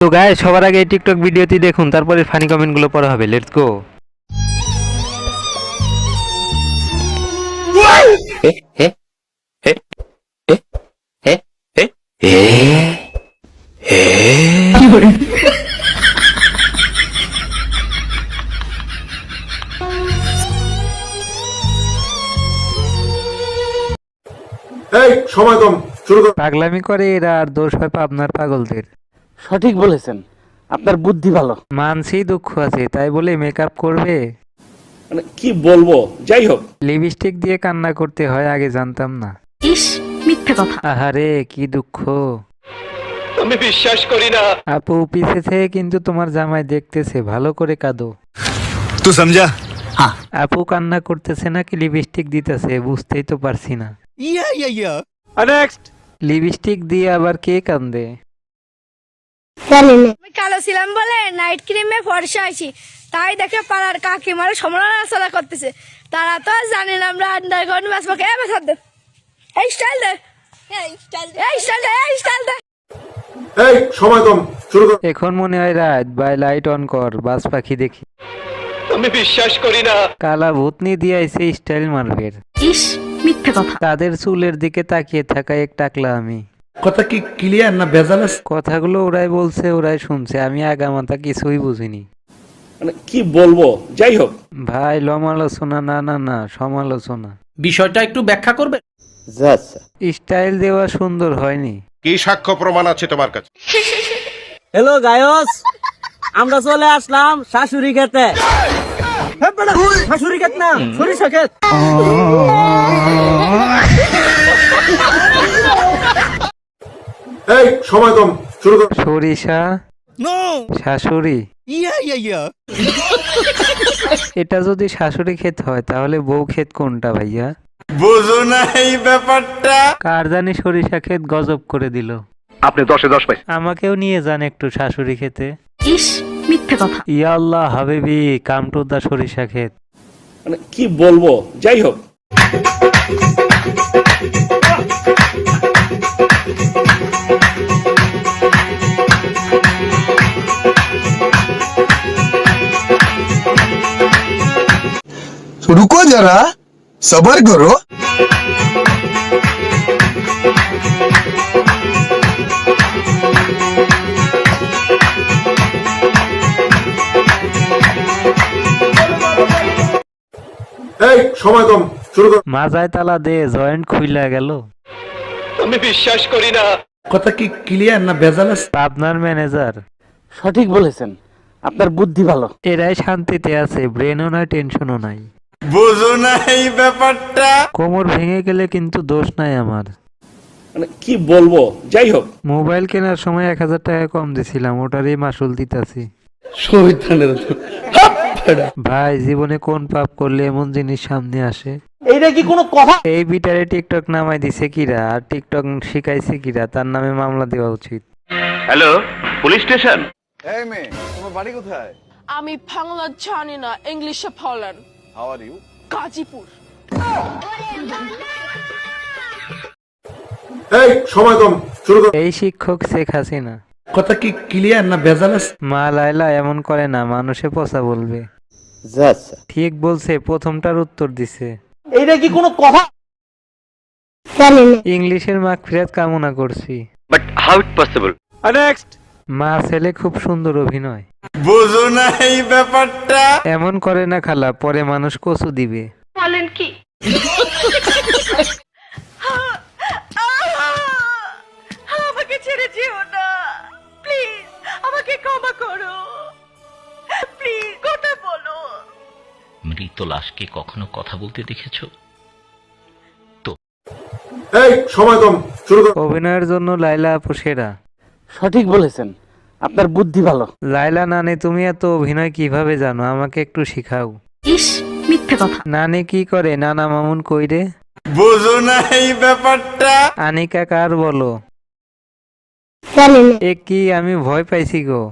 তো গায়ে সবার আগে এই টিকটক ভিডিওটি দেখুন তারপরে ফানি কমেন্টগুলো পড়া হবে লেটস গো এই সময় কম শুরু পাগলামি করে এরা আর দোষ হয় পাবনার পাগলদের। সঠিক বলেছেন। আপনার বুদ্ধি ভালো। মানসি দুঃখ আছে তাই বলে মেকআপ করবে? মানে কি বলব? যাই হোক। লিপস্টিক দিয়ে কান্না করতে হয় আগে জানতাম না। ইস মিথ্যা কথা। আহারে কি দুঃখ। আমি বিশ্বাস করি না। আপু পিছে কিন্তু তোমার জামাই দেখতেছে ভালো করে কাঁদো। তুই সমঝা আপু কান্না করতেছে নাকি লিপস্টিক দিতেছে বুঝতেই তো পারছি না। ইয়া ইয়া ইয়া নেক্সট লিপস্টিক দিয়ে আবার কে কান্দে? আমি কালো ছিলাম বলে নাইট ক্রিমে ফর্সা আছি তাই দেখে পাড়ার কাকিমার সমালোচনা করতেছে। তারা তো আর জানে না আমরা আন্ডারগ্রাউন্ড বাস পাকে এ বাসার দে। এই স্টাইল দে। এই স্টাইল দে। এই স্টাইল দে এই স্টাইল দে। এই সময় কম। শুরু কর। এখন মনে হয় রাত। বাই লাইট অন কর। বাস পাখি দেখি। আমি বিশ্বাস করি না। কালা ভূতনি দিয়ে আইসে স্টাইল মারবের ইস মিথ্যে কথা। তাদের চুলের দিকে তাকিয়ে থাকা এক টাকলা আমি কথা কি ক্লিয়ার না ভেজাল আছে? কথাগুলো ওরাই বলছে ওরাই শুনছে। আমি আগামাতা কিছুই বুঝিনি। মানে কি বলব? যাই হোক। ভাই লমালোচনা না না না সমালোচনা। বিষয়টা একটু ব্যাখ্যা করবে? স্টাইল দেওয়া সুন্দর হয়নি। কি সাক্ষ্য প্রমাণ আছে তোমার কাছে? Hello guys. আমরা চলে আসলাম শাশুড়ি খেতে। শাশুড়ি খেত না সরিষা খেত। এই সময় কম শুরু কর। সরিষা। শাশুড়ি। এটা যদি শাশুড়ি ক্ষেত হয় তাহলে বউ ক্ষেত কোনটা ভাইয়া? বুঝো না এই ব্যাপারটা। কার জানি সরিষা ক্ষেত গজব করে দিল। আপনি দশে দশ পাই আমাকেও নিয়ে যান একটু শাশুড়ি খেতে ইস মিথ্যে কথা। ইয়া আল্লাহ হাবিবি কাম টু দা সরিষা ক্ষেত। মানে কি বলব? যাই হোক। বাচ্চারা সবার তালা দে জয়েন্ট খুইলা গেল বিশ্বাস করি না কথা কি ক্লিয়ার না ম্যানেজার সঠিক বলেছেন আপনার বুদ্ধি ভালো এরাই শান্তিতে আছে ব্রেনও নাই টেনশনও নাই বুঝো না এই ব্যাপারটা। কোমর ভেঙে গেলে কিন্তু দোষ নাই আমার। মানে কি বলব? যাই হোক। মোবাইল কেনার সময় এক হাজার টাকা কম দিছিলাম ওটারই মাসুল দিতাছি। ভাই জীবনে কোন পাপ করলে এমন জিনিস সামনে আসে? এইটা কি কোনো কথা? এই বিটারে টিকটক নামাই দিছে কিরা আর টিকটক শিখাইছে কিরা তার নামে মামলা দেওয়া উচিত। Hello police station? আমি বাংলা জানি না ইংলিশে বলেন। গাজীপুর। এই সময় কম শুরু কর। এই শিক্ষক শেখ হাসিনা। কথা কি ক্লিয়ার না ভেজাল মা লাইলা এমন করে না মানুষে পচা বলবে। ঠিক বলছে প্রথমটার উত্তর দিছে। এইটা কি কোনো কথা? ইংলিশের মাখ ফিরাত কামনা করছি। But how it possible next মা ছেলে খুব সুন্দর অভিনয়। বুঝো না এই ব্যাপারটা। এমন করে না খালা পরে মানুষ কচু দিবে। বলেন কি? আমাকে ছেড়ে যেও না। প্লিজ আমাকে ক্ষমা করো। প্লিজ কথা বলো। মৃত লাশকে কখনো কথা বলতে দেখেছ? এই সময় কম শুরু কর। অভিনয়ের জন্য লাইলা আপু সেরা। সঠিক বলেছেন। আপনার বুদ্ধি ভালো। লাইলা নানি তুমি এত অভিনয় কীভাবে জানো? আমাকে একটু শিখাও। ইস মিথ্যে কথা। নানি কি করে? নানা মামুন কই রে? বুঝো না এই ব্যাপারটা। আনিকা কার বলো? এ কি আমি ভয় পাইছি গো?